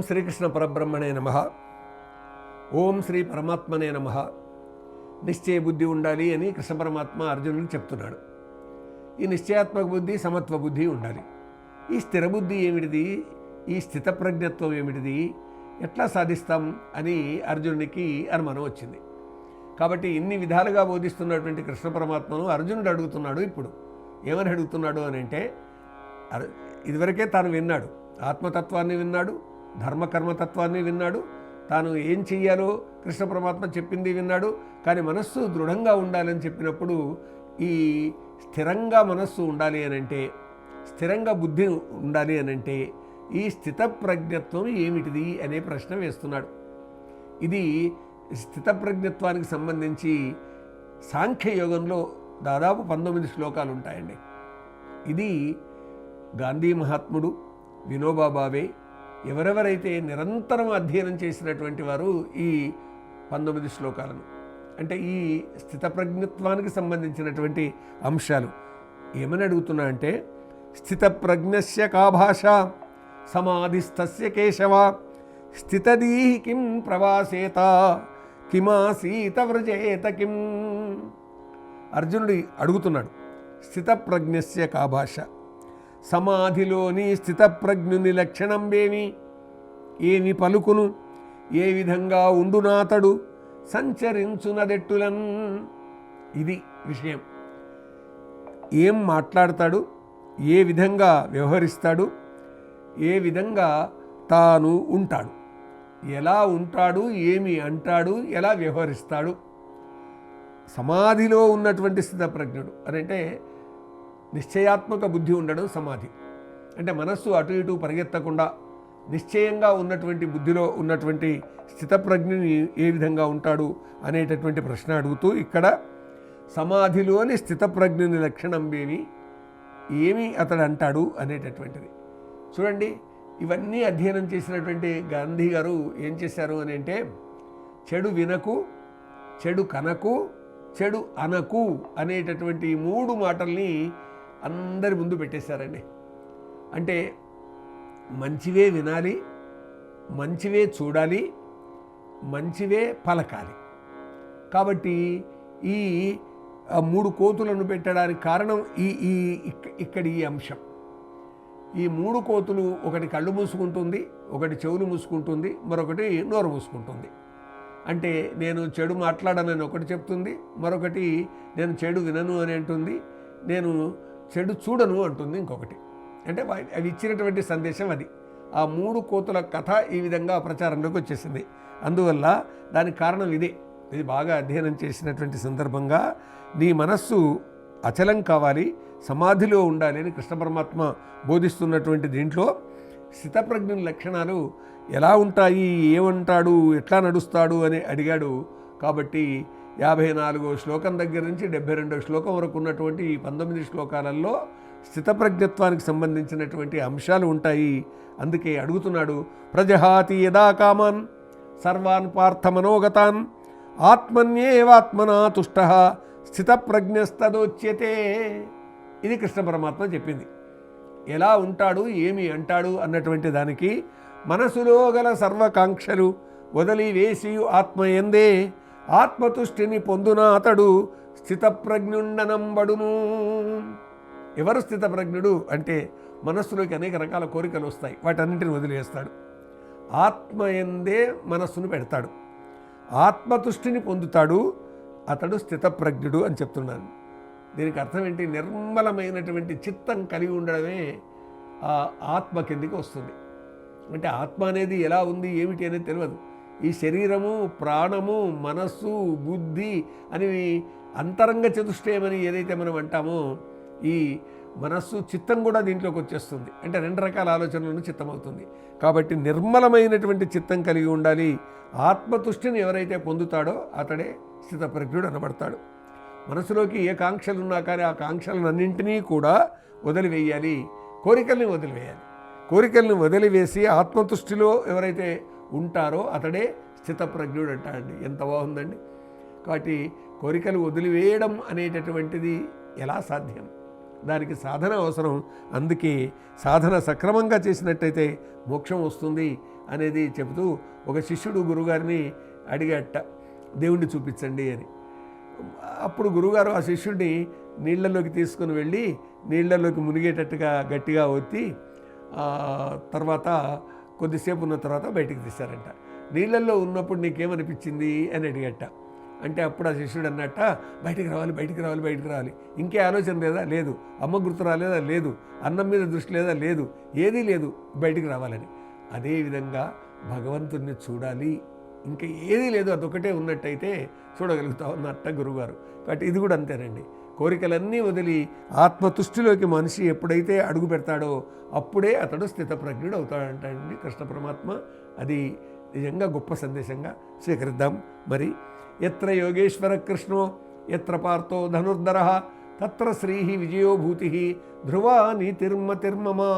ఓం శ్రీకృష్ణ పరబ్రహ్మణే నమ. ఓం శ్రీ పరమాత్మనే నమ. నిశ్చయ బుద్ధి ఉండాలి అని కృష్ణ పరమాత్మ అర్జునుడు చెప్తున్నాడు. ఈ నిశ్చయాత్మక బుద్ధి సమత్వ బుద్ధి ఉండాలి. ఈ స్థిర బుద్ధి ఏమిటిది? ఈ స్థితప్రజ్ఞత్వం ఏమిటిది? ఎట్లా సాధిస్తాం? అని అర్జునుడికి అనుమానం వచ్చింది. కాబట్టి ఇన్ని విధాలుగా బోధిస్తున్నటువంటి కృష్ణ పరమాత్మను అర్జునుడు అడుగుతున్నాడు ఇప్పుడు. ఏమని అడుగుతున్నాడు అని అంటే ఇదివరకే తాను విన్నాడు. ఆత్మతత్వాన్ని విన్నాడు ధర్మకర్మతత్వాన్ని విన్నాడు. తాను ఏం చెయ్యాలో కృష్ణ పరమాత్మ చెప్పింది విన్నాడు. కానీ మనస్సు దృఢంగా ఉండాలని చెప్పినప్పుడు ఈ స్థిరంగా మనస్సు ఉండాలి అని అంటే స్థిరంగా బుద్ధి ఉండాలి అని అంటే ఈ స్థితప్రజ్ఞత్వం ఏమిటిది అనే ప్రశ్న వేస్తున్నాడు. ఇది స్థితప్రజ్ఞత్వానికి సంబంధించి సాంఖ్యయోగంలో దాదాపు పంతొమ్మిది శ్లోకాలు ఉంటాయండి. ఇది గాంధీ మహాత్ముడు వినోబాబావే ఎవరెవరైతే నిరంతరం అధ్యయనం చేసినటువంటి వారు ఈ పంతొమ్మిది శ్లోకాలను. అంటే ఈ స్థితప్రజ్ఞత్వానికి సంబంధించినటువంటి అంశాలు. ఏమని అడుగుతున్నా అంటే స్థితప్రజ్ఞస్య కా భాష సమాధిస్థస్య కేశవ స్థితదీ కిం ప్రవాసేత కిమాసీత వ్రజేత కిం. అర్జునుడి అడుగుతున్నాడు స్థితప్రజ్ఞస్య కా భాష. సమాధిలోని స్థితప్రజ్ఞుని లక్షణంబేమి ఏమి? పలుకును? ఏ విధంగా ఉండునాతడు సంచరించునదెట్టులన్. ఇది విషయం. ఏం మాట్లాడతాడు? ఏ విధంగా వ్యవహరిస్తాడు? ఏ విధంగా తాను ఉంటాడు? ఎలా ఉంటాడు? ఏమి అంటాడు? ఎలా వ్యవహరిస్తాడు? సమాధిలో ఉన్నటువంటి స్థితప్రజ్ఞుడు. అని అంటే నిశ్చయాత్మక బుద్ధి ఉండడం సమాధి. అంటే మనస్సు అటు ఇటు పరిగెత్తకుండా నిశ్చయంగా ఉన్నటువంటి బుద్ధిలో ఉన్నటువంటి స్థితప్రజ్ఞని ఏ విధంగా ఉంటాడు అనేటటువంటి ప్రశ్న అడుగుతూ ఇక్కడ సమాధిలోని స్థితప్రజ్ఞని లక్షణం ఏమి? ఏమి అతడు అంటాడు అనేటటువంటిది. చూడండి ఇవన్నీ అధ్యయనం చేసినటువంటి గాంధీ గారు ఏం చేశారు అని అంటే చెడు వినకు చెడు కనకు చెడు అనకు అనేటటువంటి మూడు మాటల్ని అందరి ముందు పెట్టేశారండి. అంటే మంచివే వినాలి మంచివే చూడాలి మంచివే పలకాలి. కాబట్టి ఈ మూడు కోతులను పెట్టడానికి కారణం ఈ ఈ ఇక్కడ ఇక్కడి ఈ అంశం. ఈ మూడు కోతులు ఒకటి కళ్ళు మూసుకుంటుంది ఒకటి చెవులు మూసుకుంటుంది మరొకటి నోరు మూసుకుంటుంది. అంటే నేను చెడు మాట్లాడనని ఒకటి చెప్తుంది మరొకటి నేను చెడు వినను అని అంటుంది నేను చెడు చూడను అంటుంది ఇంకొకటి. అంటే అవి ఇచ్చినటువంటి సందేశం అది. ఆ మూడు కోతుల కథ ఈ విధంగా ప్రచారంలోకి వచ్చేసింది. అందువల్ల దానికి కారణం ఇదే. ఇది బాగా అధ్యయనం చేసినటువంటి సందర్భంగా నీ మనస్సు అచలం కావాలి సమాధిలో ఉండాలి అని కృష్ణ పరమాత్మ బోధిస్తున్నటువంటి దీంట్లో స్థితప్రజ్ఞుల లక్షణాలు ఎలా ఉంటాయి ఏమంటాడు ఎట్లా నడుస్తాడు అని అడిగాడు. కాబట్టి యాభై నాలుగో శ్లోకం దగ్గర నుంచి డెబ్బై రెండో శ్లోకం వరకు ఉన్నటువంటి ఈ పంతొమ్మిది శ్లోకాలలో స్థితప్రజ్ఞత్వానికి సంబంధించినటువంటి అంశాలు ఉంటాయి. అందుకే అడుగుతున్నాడు ప్రజహాతి యదా కామాన్ సర్వాన్ పార్థ మనోగతాన్ ఆత్మన్యేవాత్మనా తుష్ట స్థితప్రజ్ఞస్తదోచ్యతే. ఇది కృష్ణ పరమాత్మ చెప్పింది. ఎలా ఉంటాడు ఏమి అంటాడు అన్నటువంటి దానికి మనసులో గల సర్వకాంక్షలు వదిలివేసి ఆత్మ ఎందే ఆత్మతుష్టిని పొందున అతడు స్థితప్రజ్ఞుండనంబడును. ఎవరు స్థితప్రజ్ఞుడు అంటే మనస్సులోకి అనేక రకాల కోరికలు వస్తాయి వాటన్నింటిని వదిలేస్తాడు. ఆత్మ ఎందే మనస్సును పెడతాడు. ఆత్మతుష్టిని పొందుతాడు అతడు స్థితప్రజ్ఞుడు అని చెప్తున్నాను. దీనికి అర్థం ఏంటి? నిర్మలమైనటువంటి చిత్తం కలిగి ఉండడమే ఆ ఆత్మ కిందికి వస్తుంది. అంటే ఆత్మ అనేది ఎలా ఉంది ఏమిటి అనేది తెలియదు. ఈ శరీరము ప్రాణము మనస్సు బుద్ధి అని అంతరంగ చతుష్టయమని ఏదైతే మనం అంటామో ఈ మనస్సు చిత్తం కూడా దీంట్లోకి వచ్చేస్తుంది. అంటే రెండు రకాల ఆలోచనలను చిత్తమవుతుంది. కాబట్టి నిర్మలమైనటువంటి చిత్తం కలిగి ఉండాలి. ఆత్మతుష్టిని ఎవరైతే పొందుతాడో అతడే స్థితప్రజ్ఞుడు అనబడతాడు. మనసులోకి ఏ కాంక్షలు ఉన్నా కానీ ఆ కాంక్షలన్నింటినీ కూడా వదిలివేయాలి. కోరికల్ని వదిలివేయాలి. కోరికల్ని వదిలివేసి ఆత్మతుష్టిలో ఎవరైతే ఉంటారో అతడే స్థితప్రజ్ఞుడు అంటాడండి. ఎంత బాగుందండి. కాబట్టి కోరికలు వదిలివేయడం అనేటటువంటిది ఎలా సాధ్యం? దానికి సాధన అవసరం. అందుకే సాధన సక్రమంగా చేసినట్టయితే మోక్షం వస్తుంది అనేది చెబుతూ ఒక శిష్యుడు గురుగారిని అడిగట దేవుణ్ణి చూపించండి అని. అప్పుడు గురుగారు ఆ శిష్యుడిని నీళ్ళలోకి తీసుకుని వెళ్ళి నీళ్ళలోకి మునిగేటట్టుగా గట్టిగా ఒత్తి తర్వాత కొద్దిసేపు ఉన్న తర్వాత బయటికి తీశారంట. నీళ్ళల్లో ఉన్నప్పుడు నీకేమనిపించింది అని అడిగట. అంటే అప్పుడు ఆ శిష్యుడు అన్నట్ట బయటికి రావాలి బయటికి రావాలి బయటికి రావాలి. ఇంకే ఆలోచన లేదా? లేదు. అమ్మ గుర్తు రాలేదా? లేదు. అన్నం మీద దృష్టి లేదా? లేదు. ఏదీ లేదు. బయటికి రావాలని. అదేవిధంగా భగవంతుడిని చూడాలి. ఇంకా ఏదీ లేదు. అదొకటే ఉన్నట్టయితే చూడగలుగుతా ఉన్నట్ట గురుగారు. కాబట్టి ఇది కూడా అంతేనండి. కోరికలన్నీ వదిలి ఆత్మతుష్టిలోకి మనిషి ఎప్పుడైతే అడుగు పెడతాడో అప్పుడే అతడు స్థితప్రజ్ఞుడు అవుతాడంటండి కృష్ణ పరమాత్మ. అది నిజంగా గొప్ప సందేశంగా స్వీకరిద్దాం. మరి ఎత్ర యోగేశ్వర కృష్ణో ఎత్ర పార్థో ధనుర్ధర తత్ర శ్రీ విజయోభూతి ధ్రువా నీతిర్మతిర్మమా